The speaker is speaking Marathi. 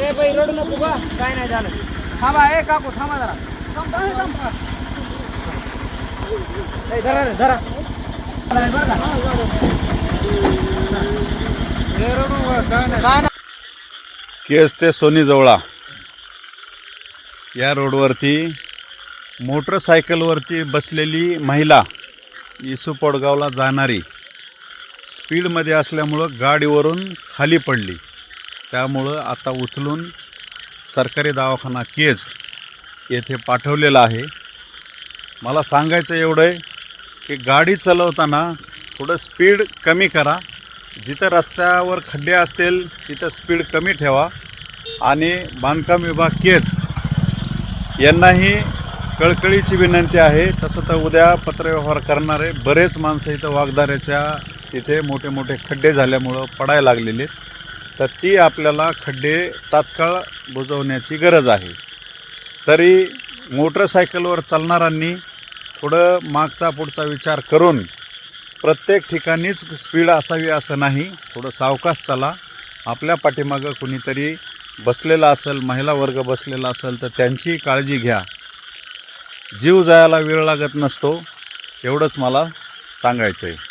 ए बाई रडू नको बा काय नाही झालं. थांबा ए काकू थांबा जरा. ए, धरा रे, धरा. बरं का? काय नाही केस ते सोनी जवळा. या रोडवरती मोटरसायकलवरती बसलेली महिला इसू पडगावला जाणारी. स्पीडमध्ये असल्यामुळं गाडीवरून खाली पडली. त्यामुळं आता उचलून सरकारी दवाखाना केज येथे पाठवलेला आहे. मला सांगायचं एवढं आहे की गाडी चालवताना थोडं स्पीड कमी करा. जिथं रस्त्यावर खड्डे असतील तिथं स्पीड कमी ठेवा. आणि बांधकाम विभाग केज यांनाही कळकळीची विनंती आहे. तसं तर उद्या पत्रव्यवहार करणारे बरेच माणसं इथं वागदाऱ्याच्या तिथे मोठे मोठे खड्डे झाल्यामुळं पडायला लागलेले तर ती आपल्याला खड्डे तात्काळ बुजवण्याची गरज आहे. तरी मोटरसायकलवर चालणाऱ्यांनी थोडं मागचा पुढचा विचार करून प्रत्येक ठिकाणीच स्पीड असावी असं नाही थोडं सावकाश चला. आपल्या पाठीमागं कुणीतरी बसलेला असेल महिला वर्ग बसलेला असेल तर त्यांची काळजी घ्या. जीव जायला वेळ लागत नसतो एवढंच मला सांगायचं आहे